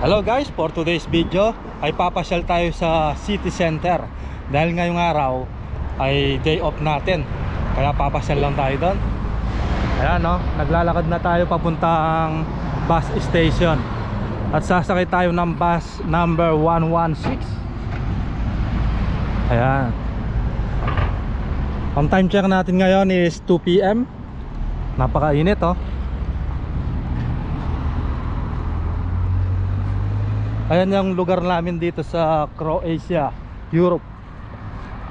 Hello guys, for today's video ay papasyal tayo sa city center. Dahil ngayong araw ay day off natin. Kaya papasyal lang tayo doon. Ayan no, naglalakad na tayo papuntang bus station. At sasakay tayo ng bus number 116 ayan. Ang time check natin ngayon is 2pm napakainit oh Ayan yung lugar namin dito sa Croatia, Europe.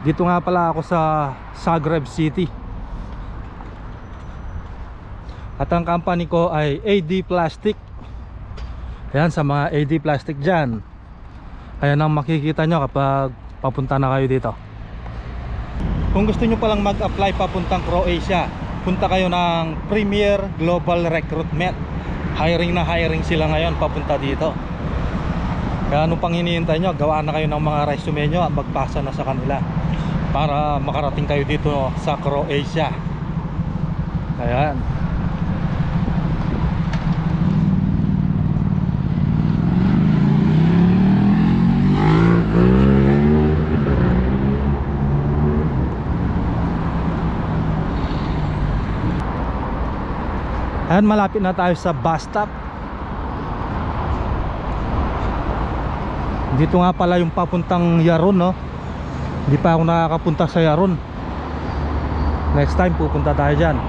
Dito nga pala ako sa Zagreb City. At ang company ko ay AD Plastic. Ayan sa mga AD Plastic dyan. Ayan ang makikita nyo kapag papunta na kayo dito. Kung gusto nyo palang mag-apply papuntang Croatia, punta kayo ng Premier Global Recruitment. Hiring na hiring sila ngayon papunta dito. Kaya anong pang hinihintay nyo, gawa na kayo ng mga resume nyo at magpasa na sa kanila para makarating kayo dito sa Croatia. Ayan. Ayan, malapit na tayo sa bus stop. Dito nga pala yung papuntang Yaron no. Hindi pa ako nakakapunta sa Yaron. Next time pupunta tayo diyan.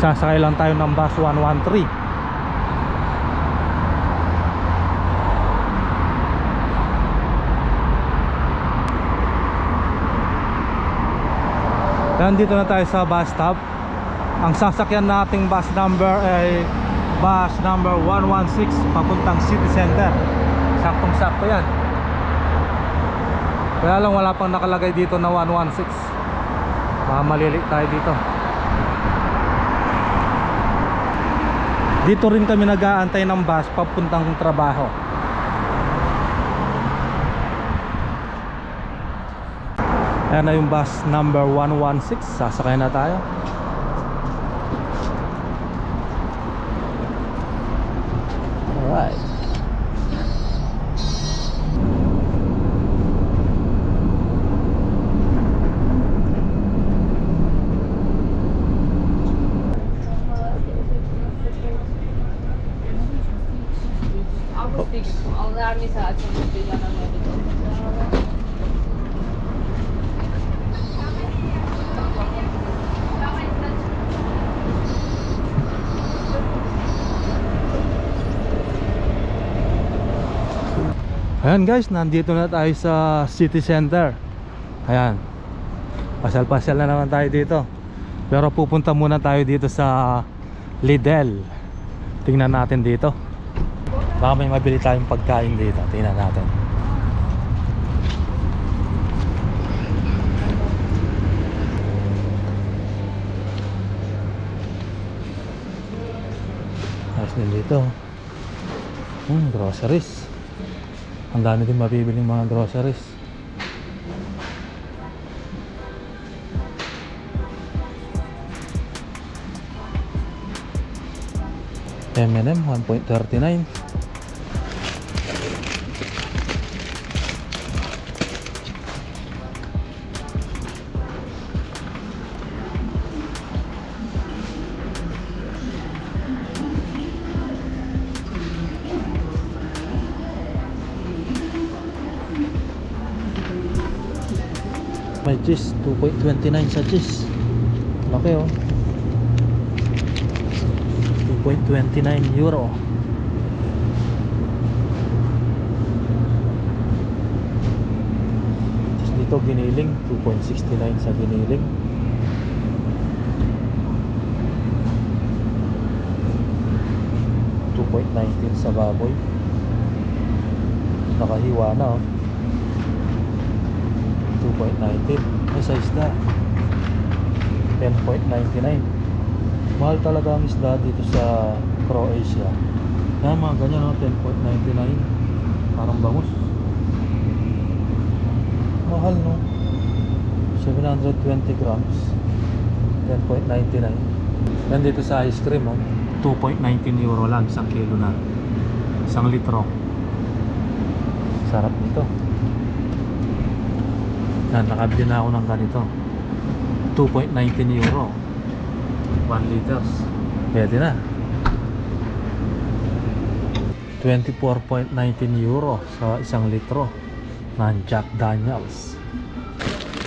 Sasakay lang tayo ng bus 113. Nandito na tayo sa bus stop. Ang sasakyan nating bus number ay bus number 116 papuntang city center. Saktong sakto yan. Kaya lang wala pang nakalagay dito na 116 baka malili tayo dito. Dito rin kami nag-aantay ng bus papuntang trabaho. Ayan na yung bus number 116 sasakay na tayo Alright. Ako sige po. Ang dami sa at sa bigla ng medical. Ayan guys, nandito na tayo sa city center. Ayan. Pasal-pasal na naman tayo dito. Pero pupunta muna tayo dito sa Lidl. Tingnan natin dito. Baka may mabili tayong pagkain dito. Tingnan natin. Ayos din dito. Hmm, groceries. Ang dami din mabibiling mga groceries. M&M 1.39 cheese 2.29 sa cheese Laki oh. 2.29 euro. Tapos dito giniling 2.69 sa giniling. $2.19 sa baboy. Nakahiwa na oh. 2.19 may sa isda 10.99 mahal talaga ang isda dito sa Croatia. Yan mga ganyan no 10.99 parang bangus. Mahal no? 720 grams. 10.99 yan dito sa ice cream oh. 2.19 euro lang isang kilo na. Isang litro. Sarap nito yan nakabili na ako ng ganito. 2.19 euro. 1 liters. Pwede na. 24.19 euro sa isang litro ng Jack Daniels.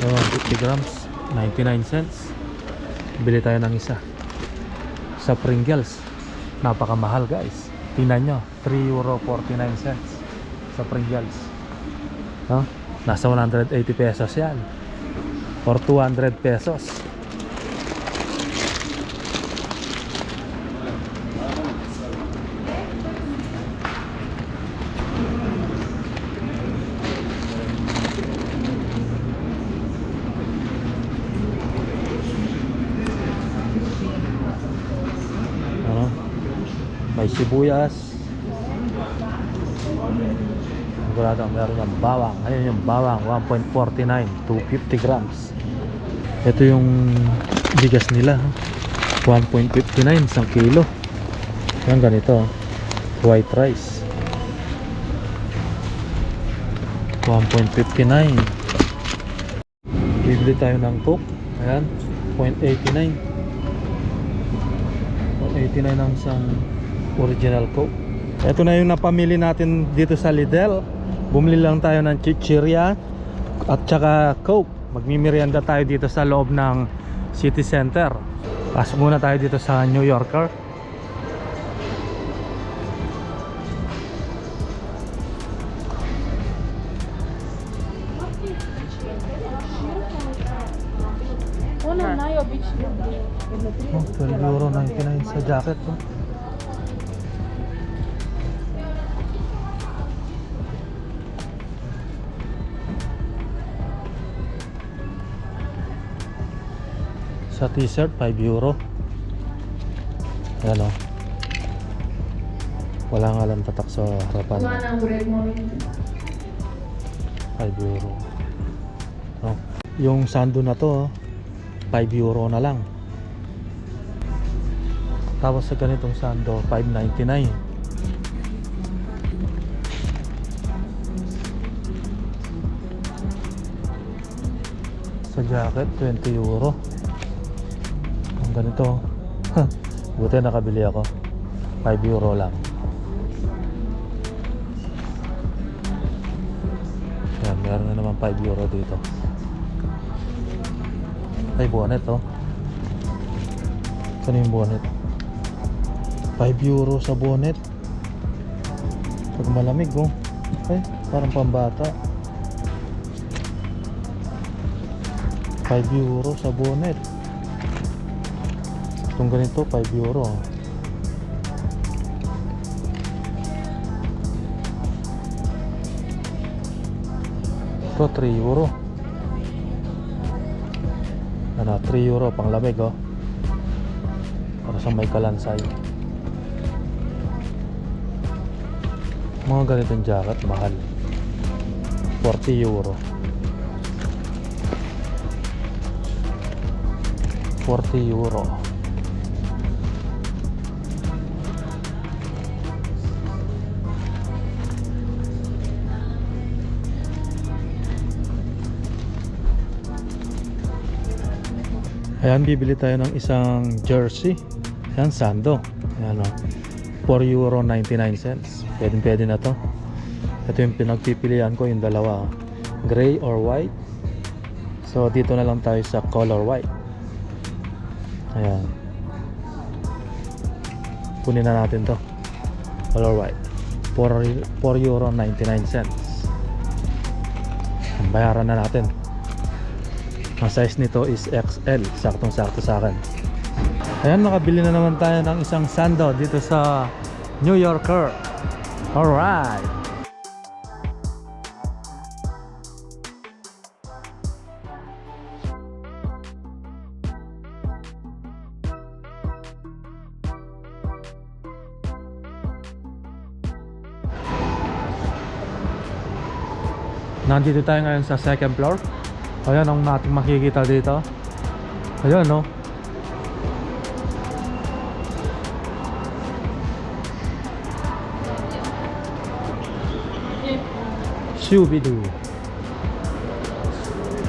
So 50 grams 99 cents. Bili tayo ng isa. Sa Pringles. Napakamahal guys. Tingnan nyo 3 euro 49 cents sa Pringles. No? Nasa 180 pesos yan. Or 200 pesos. Ano? may sibuyas sigurado meron yung bawang. Ayun yung bawang 1.49 250 grams. Ito yung bigas nila 1.59 isang kilo. Yan ganito white rice. 1.59 bibili tayo ng coke. Ayan 0.89 189 ang isang original coke. Ito na yung napamili natin dito sa Lidl bumili lang tayo ng chichirya at saka coke. Magmimerienda tayo dito sa loob ng city center. Pasok muna tayo dito sa New Yorker. Oh, 12 euro 99 sa jacket. Sa t-shirt 5 euro. Yan o wala nga lang tatak sa harapan. 5 euro. Oh. yung sando na to oh, 5 euro na lang. Tapos sa ganitong sando 5.99 sa jacket 20 euro ganito buti nakabili ako 5 euro lang yan meron na naman 5 euro dito ay bonnet oh Saan yung bonnet? 5 euro sa bonnet. Pag malamig, oh. Ay, parang pambata. 5 euro sa bonnet. Itong ganito, 5 euro. Ito, 3 euro. Ano, 3 euro pang lamig, oh. Para sa may kalansay. Mga ganitong jacket mahal. 40 euro. 40 euro Ayan, bibili tayo ng isang jersey. Ayan, sando. Ayan o. 4 euro 99 cents. Pwede pwede na to. Ito yung pinagpipilian ko, yung dalawa. Gray or white. So, dito na lang tayo sa color white. Ayan. Kunin na natin to. Color white. 4, 4 euro 99 cents. Bayaran na natin. Ang size nito is XL. Saktong sakto sa akin. Ayan, nakabili na naman tayo ng isang sando dito sa New Yorker. Alright. Nandito tayo ngayon sa second floor. Ayan ang ating makikita dito. Ayan no. Shubidu.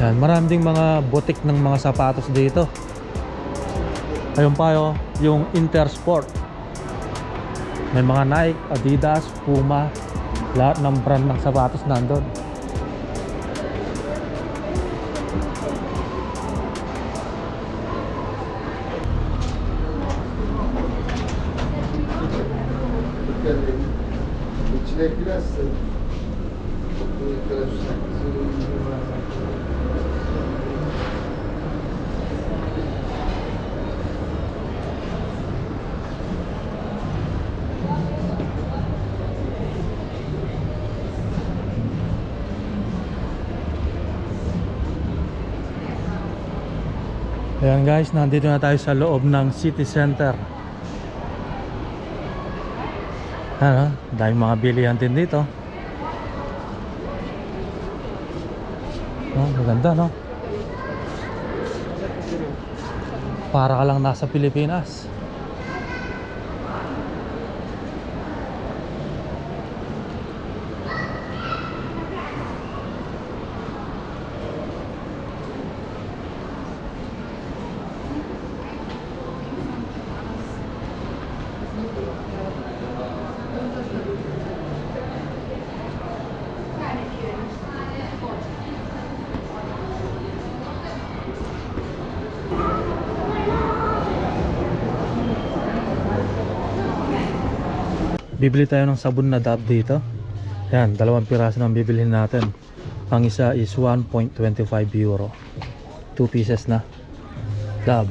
Ayan, marami ding mga botik ng mga sapatos dito. Ayun pa yo, yung Intersport. May mga Nike, Adidas, Puma, lahat ng brand ng sapatos nandoon. İçine girerse bu kadar Ayan guys, nandito na tayo sa loob ng city center. Ano, dahil mga bilihan din dito. Oh, maganda no? Para ka lang nasa Pilipinas. Bibili tayo ng sabon na dab dito. Yan, dalawang piraso ng bibilhin natin. Ang isa is 1.25 euro. 2 pieces na. Dab.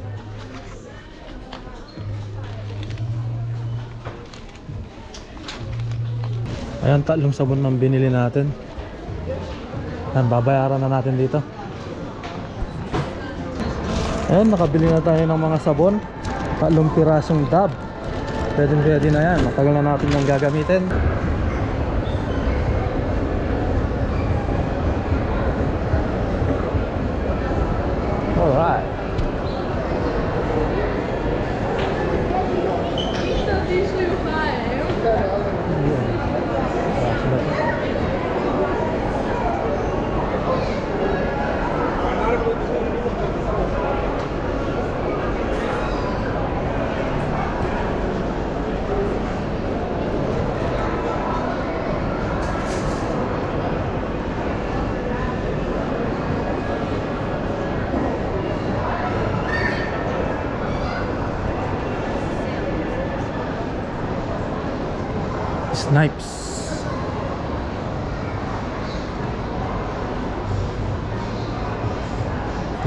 Ayan, tatlong sabon ng binili natin. Yan, babayaran na natin dito. Ayan, nakabili na tayo ng mga sabon. Tatlong pirasong dab. Pwede pwede na yan. Matagal na natin yung gagamitin. Alright. Snipes.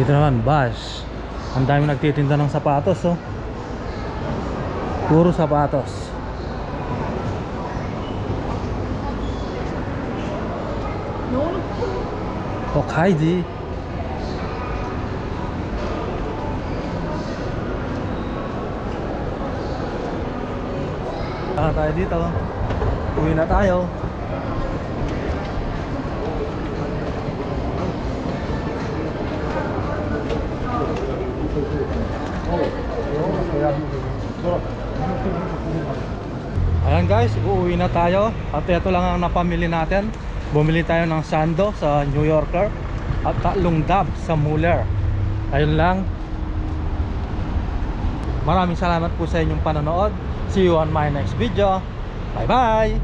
Dito naman, Bash. Ang dami nagtitinda ng sapatos, oh. Puro sapatos. Hokkaido. Saka tayo dito. Uwi na tayo. Ayan guys, uuwi na tayo. At ito lang ang napamili natin. Bumili tayo ng sando sa New Yorker At tatlong dab sa Muller Ayun lang. Maraming salamat po sa inyong panonood. See you on my next video バイバイ。